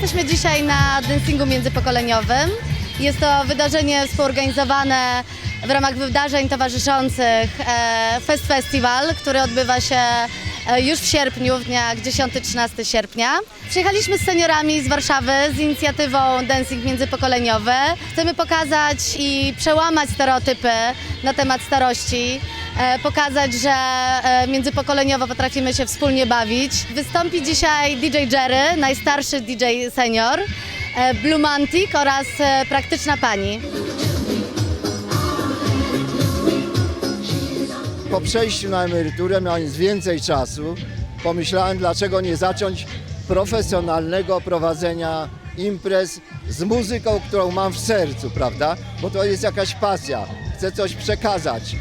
Jesteśmy dzisiaj na dancingu międzypokoleniowym. Jest to wydarzenie współorganizowane w ramach wydarzeń towarzyszących e, Fest Festival, który odbywa się już w sierpniu, w dniach 10-13 sierpnia. Przyjechaliśmy z seniorami z Warszawy z inicjatywą Dancing Międzypokoleniowy. Chcemy pokazać i przełamać stereotypy na temat starości, e, pokazać, że e, międzypokoleniowo potrafimy się wspólnie bawić. Wystąpi dzisiaj DJ Jerry, najstarszy DJ senior, e, Blue Mantic oraz e, Praktyczna Pani. Po przejściu na emeryturę, mając więcej czasu, pomyślałem, dlaczego nie zacząć profesjonalnego prowadzenia imprez z muzyką, którą mam w sercu, prawda? Bo to jest jakaś pasja. Chcę coś przekazać.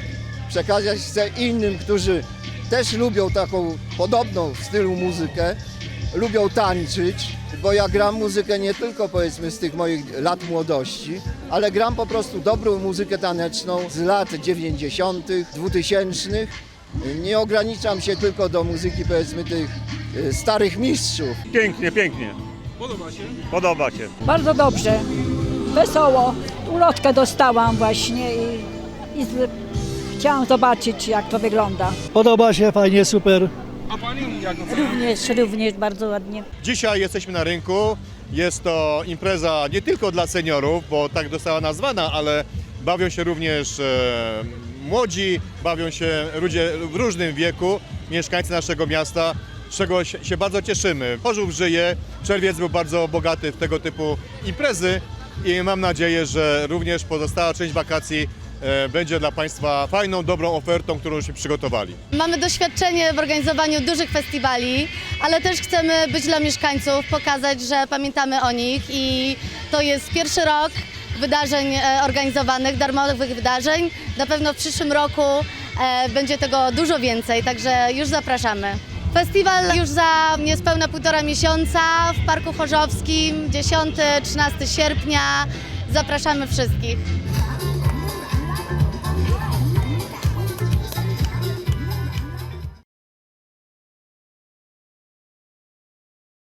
Przekazać chcę innym, którzy też lubią taką podobną w stylu muzykę, lubią tańczyć, bo ja gram muzykę nie tylko powiedzmy z tych moich lat młodości, ale gram po prostu dobrą muzykę taneczną z lat 90., 2000. Nie ograniczam się tylko do muzyki powiedzmy tych e, starych mistrzów. Pięknie, pięknie. Podoba się? Podoba się. Bardzo dobrze, wesoło. Ulotkę dostałam właśnie i, i z, chciałam zobaczyć, jak to wygląda. Podoba się, fajnie, super. A pani jak Również, również bardzo ładnie. Dzisiaj jesteśmy na rynku. Jest to impreza nie tylko dla seniorów, bo tak została nazwana, ale bawią się również e, młodzi, bawią się ludzie w różnym wieku, mieszkańcy naszego miasta, z czego się, bardzo cieszymy. Chorzów żyje, czerwiec był bardzo bogaty w tego typu imprezy i mam nadzieję, że również pozostała część wakacji będzie dla Państwa fajną, dobrą ofertą, którą się przygotowali. Mamy doświadczenie w organizowaniu dużych festiwali, ale też chcemy być dla mieszkańców, pokazać, że pamiętamy o nich i to jest pierwszy rok wydarzeń e, organizowanych, darmowych wydarzeń. Na pewno w przyszłym roku e, będzie tego dużo więcej, także już zapraszamy. Festiwal już za niespełna półtora miesiąca w Parku Chorzowskim, 10-13 sierpnia. Zapraszamy wszystkich.